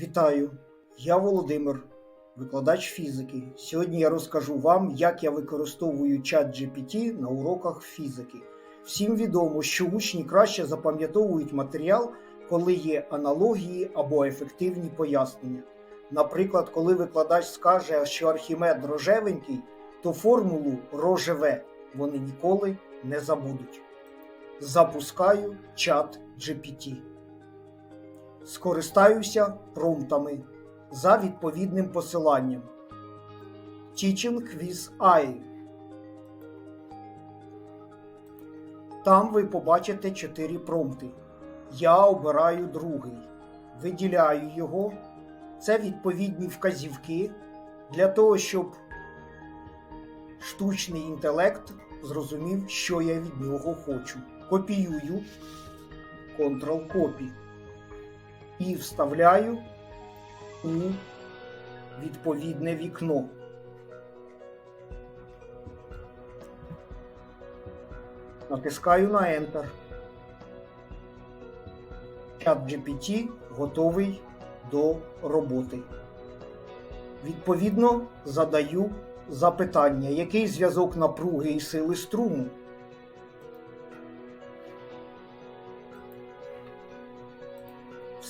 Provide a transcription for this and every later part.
Вітаю! Я Володимир, викладач фізики. Сьогодні я розкажу вам, як я використовую чат GPT на уроках фізики. Всім відомо, що учні краще запам'ятовують матеріал, коли є аналогії або ефективні пояснення. Наприклад, коли викладач скаже, що Архімед рожевенький, то формулу рожеве вони ніколи не забудуть. Запускаю чат GPT. Скористаюся промптами за відповідним посиланням. Teaching with AI. Там ви побачите 4 промпти. Я обираю другий. Виділяю його. Це відповідні вказівки для того, щоб штучний інтелект зрозумів, що я від нього хочу. Копіюю Ctrl-Copy і вставляю у відповідне вікно. Натискаю на Enter. Чат GPT готовий до роботи. Відповідно, задаю запитання, який зв'язок напруги і сили струму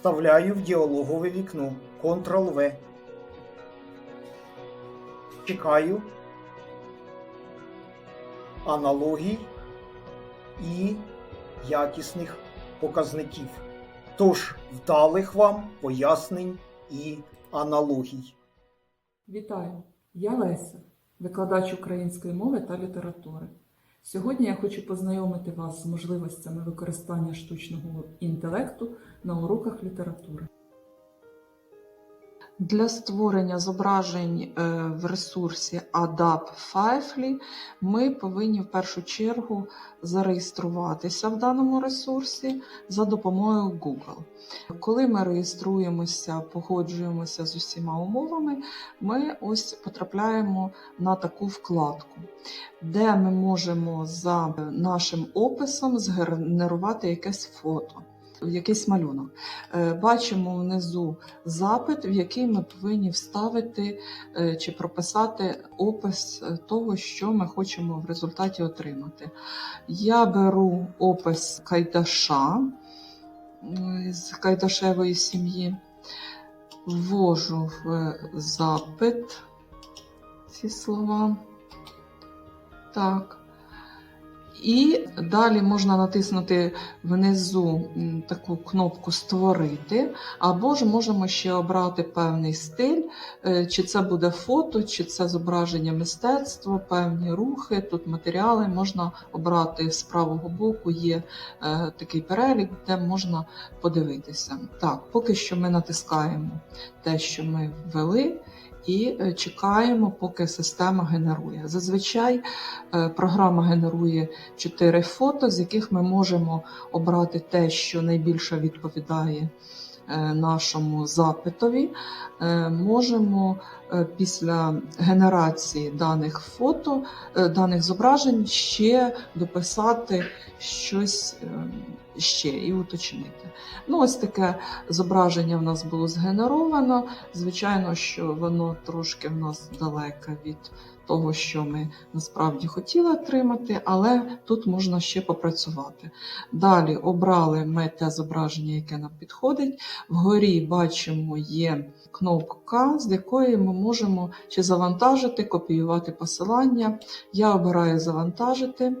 Вставляю в діалогове вікно Ctrl-V. Чекаю аналогій і якісних показників. Тож, вдалих вам пояснень і аналогій. Вітаю! Я Леся, викладач української мови та літератури. Сьогодні я хочу познайомити вас з можливостями використання штучного інтелекту на уроках літератури. Для створення зображень е, в ресурсі Adapt Fifely ми повинні в першу чергу зареєструватися в даному ресурсі за допомогою Google. Коли ми реєструємося, погоджуємося з усіма умовами, ми ось потрапляємо на таку вкладку, де ми можемо за нашим описом згенерувати якесь фото. Якийсь малюнок. Е, Бачимо внизу запит, в який ми повинні вставити е, чи прописати опис е, того, що ми хочемо в результаті отримати. Я беру опис Кайдаша з Кайдашевої сім'ї, ввожу в запит ці слова. Так. І далі можна натиснути внизу таку кнопку Створити, або ж можемо ще обрати певний стиль, е, чи це буде фото, чи це зображення мистецтва, певні рухи. Тут матеріали можна обрати з правого боку, є е, такий перелік, де можна подивитися. Так, поки що ми натискаємо те, що ми ввели. І е, чекаємо, поки система генерує. Зазвичай е, програма генерує 4 фото, з яких ми можемо обрати те, що найбільше відповідає е, нашому запитові. Можемо після генерації даних фото, е, даних зображень ще дописати щось е, ще і уточнити. Ну, ось таке зображення в нас було згенеровано. Звичайно, що воно трошки в нас далеке від того, що ми насправді хотіли отримати, але тут можна ще попрацювати. Далі обрали ми те зображення, яке нам підходить. Вгорі бачимо є кнопка, з якої ми можемо чи завантажити, копіювати посилання. Я обираю завантажити.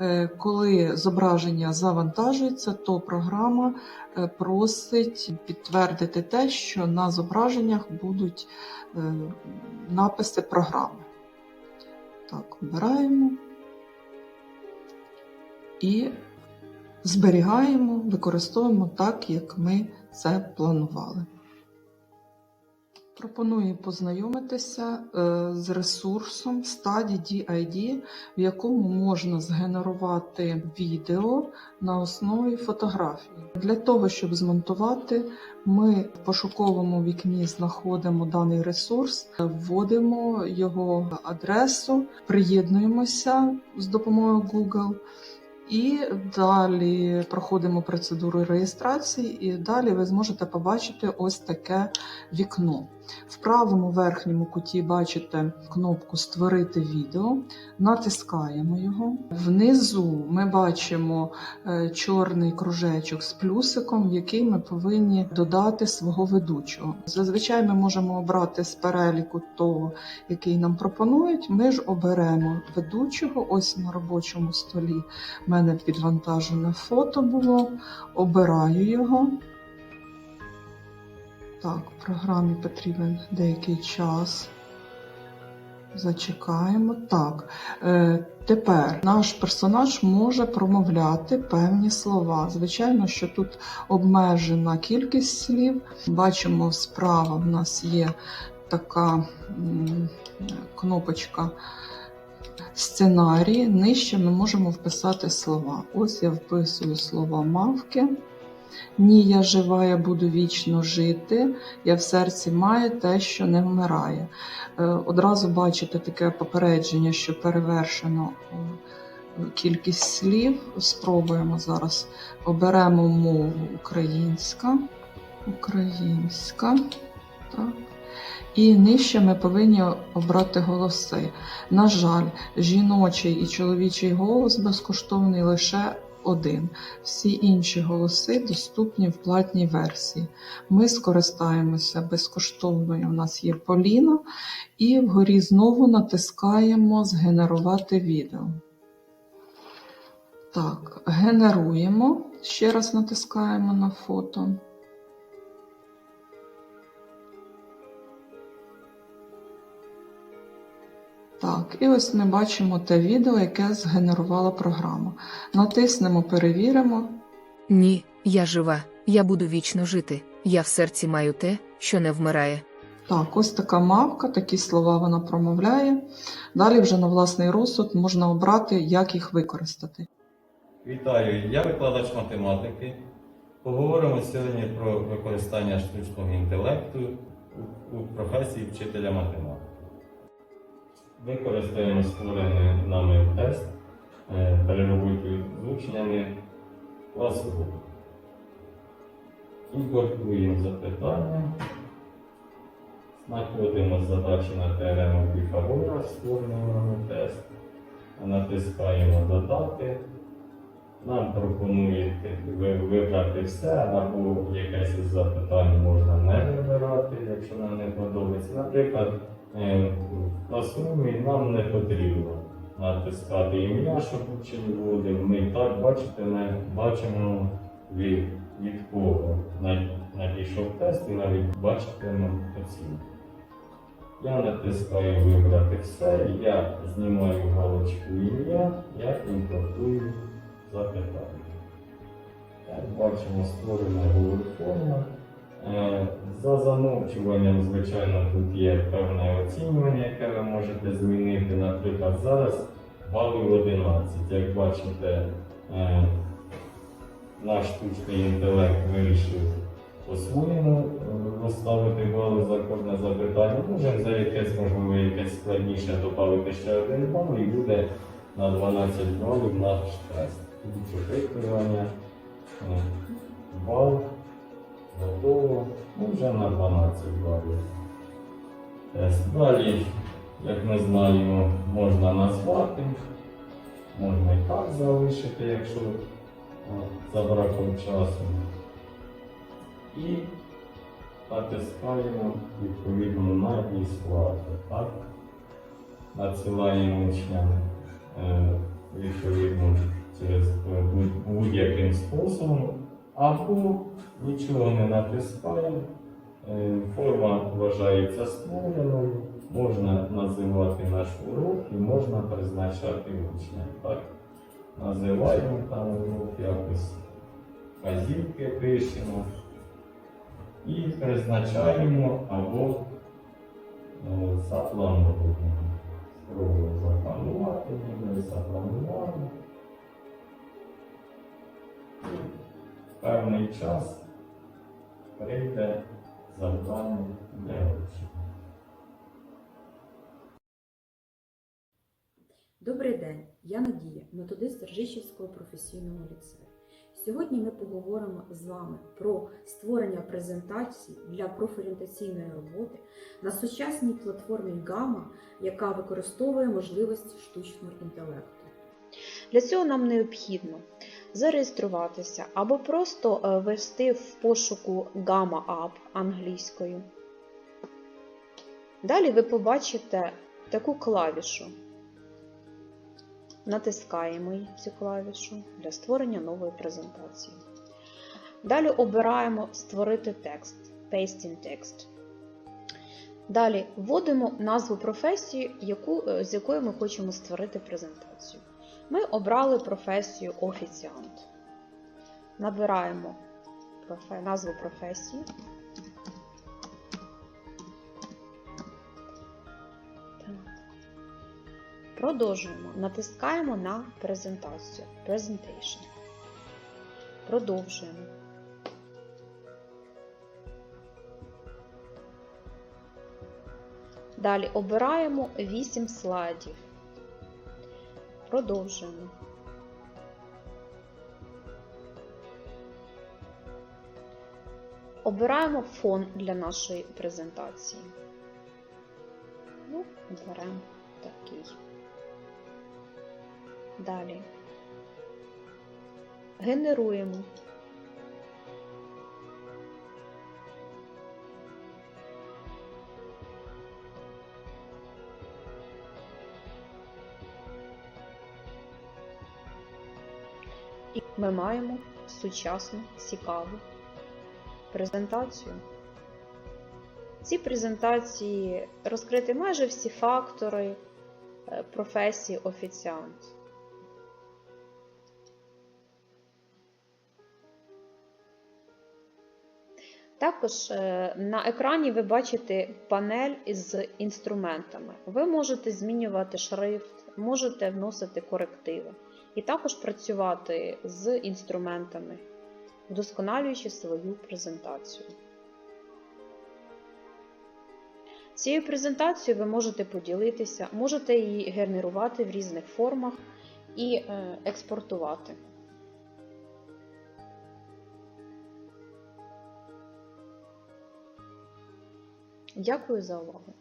Е, Коли зображення завантажується, то програма е, просить підтвердити те, що на зображеннях будуть е, написи програми. Так, обираємо і зберігаємо, використовуємо так, як ми це планували. Пропоную познайомитися е, з ресурсом Study DID, в якому можна згенерувати відео на основі фотографії. Для того, щоб змонтувати, ми в пошуковому вікні знаходимо даний ресурс, вводимо його адресу, приєднуємося з допомогою Google І далі проходимо процедуру реєстрації, і далі ви зможете побачити ось таке вікно. В правому верхньому куті бачите кнопку Створити відео, натискаємо його. Внизу ми бачимо е, чорний кружечок з плюсиком, в який ми повинні додати свого ведучого. Зазвичай ми можемо обрати з переліку того, який нам пропонують. Ми ж оберемо ведучого. Ось на робочому столі в мене підвантажене фото було. Обираю його. Так, програмі потрібен деякий час. Зачекаємо. Так, е, тепер наш персонаж може промовляти певні слова. Звичайно, що тут обмежена кількість слів. Бачимо, справа в нас є така м, кнопочка сценарії. Нижче ми можемо вписати слова. Ось я вписую слова мавки. Ні, я жива, я буду вічно жити. Я в серці маю те, що не вмирає. Е, Одразу бачите таке попередження, що перевершено кількість слів. Спробуємо зараз. Оберемо мову українська. Українська. Так. І нижче ми повинні обрати голоси. На жаль, жіночий і чоловічий голос безкоштовний лише один. Всі інші голоси доступні в платній версії. Ми скористаємося безкоштовною. У нас є Поліна, і вгорі знову натискаємо Згенерувати відео. Так, генеруємо. Ще раз натискаємо на фото. Так, і ось ми бачимо те відео, яке згенерувала програма. Натиснемо Перевіримо. Ні, я жива, я буду вічно жити. Я в серці маю те, що не вмирає. Так, ось така мавка, такі слова вона промовляє. Далі вже на власний розсуд можна обрати, як їх використати. Вітаю, я викладач математики. Поговоримо сьогодні про використання штучного інтелекту у- професії вчителя математики. Використаємо створений нами тест е, переробити з учнями класу. Імпортуємо запитання. Знаходимо задачі на теорему Піфагора, створеного нами тест. Натискаємо Додати. Нам пропонують вибрати все, або якесь із запитань можна не вибирати, якщо нам не подобається. Наприклад, е, в класрумі нам не потрібно натискати ім'я, щоб учень вводив. Ми так бачите, не бачимо від, від кого надійшов тест і навіть бачитимо оцінку. Я натискаю вибрати все, я знімаю галочку ім'я, я імпортую запитання. Як бачимо, створена форма. За замовчуванням, звичайно, тут є певне оцінювання, яке ви можете змінити. Наприклад, зараз балів 11. Як бачите, е, наш штучний інтелект вирішив по-своєму е, розставити бали за кожне запитання. Можемо за якесь, можливо, якесь складніше додати ще один бал і буде на 12 балів наш тест. Опитування, е, бал, готово, ну вже на 12 балів. Тест. Далі, як ми знаємо, можна назвати, можна і так залишити, якщо е, за браком часу. І натискаємо відповідно на діслати. Так? Надсилаємо учням е, відповідно через е, будь- будь-яким способом, або нічого не натискаємо. Форма вважається створеною, можна називати наш урок і можна призначати учня. Так? Називаємо там урок якось вказівки пишемо і призначаємо або е, заплануємо. Спробуємо запланувати, ми запланували. Певний час прийде завдання для учня. Добрий день! Я Надія, методист Ржищівського професійного ліцею. Сьогодні ми поговоримо з вами про створення презентацій для профорієнтаційної роботи на сучасній платформі Gamma, яка використовує можливості штучного інтелекту. Для цього нам необхідно зареєструватися або просто е, ввести в пошуку Gamma App англійською. Далі ви побачите таку клавішу. Натискаємо цю клавішу для створення нової презентації. Далі обираємо Створити текст Pasting Text. Далі вводимо назву професії, яку, е, з якою ми хочемо створити презентацію. Ми обрали професію офіціант. Набираємо назву професії. Продовжуємо. Натискаємо на презентацію. Presentation. Продовжуємо. Далі обираємо 8 слайдів. Продовжуємо. Обираємо фон для нашої презентації. Ну, оберемо такий. Далі. Генеруємо. І ми маємо сучасну, цікаву презентацію. В цій презентації розкриті майже всі фактори е, професії офіціант. Також е, на екрані ви бачите панель із інструментами. Ви можете змінювати шрифт, можете вносити корективи і також працювати з інструментами, вдосконалюючи свою презентацію. Цією презентацією ви можете поділитися, можете її генерувати в різних формах і е, експортувати. Дякую за увагу!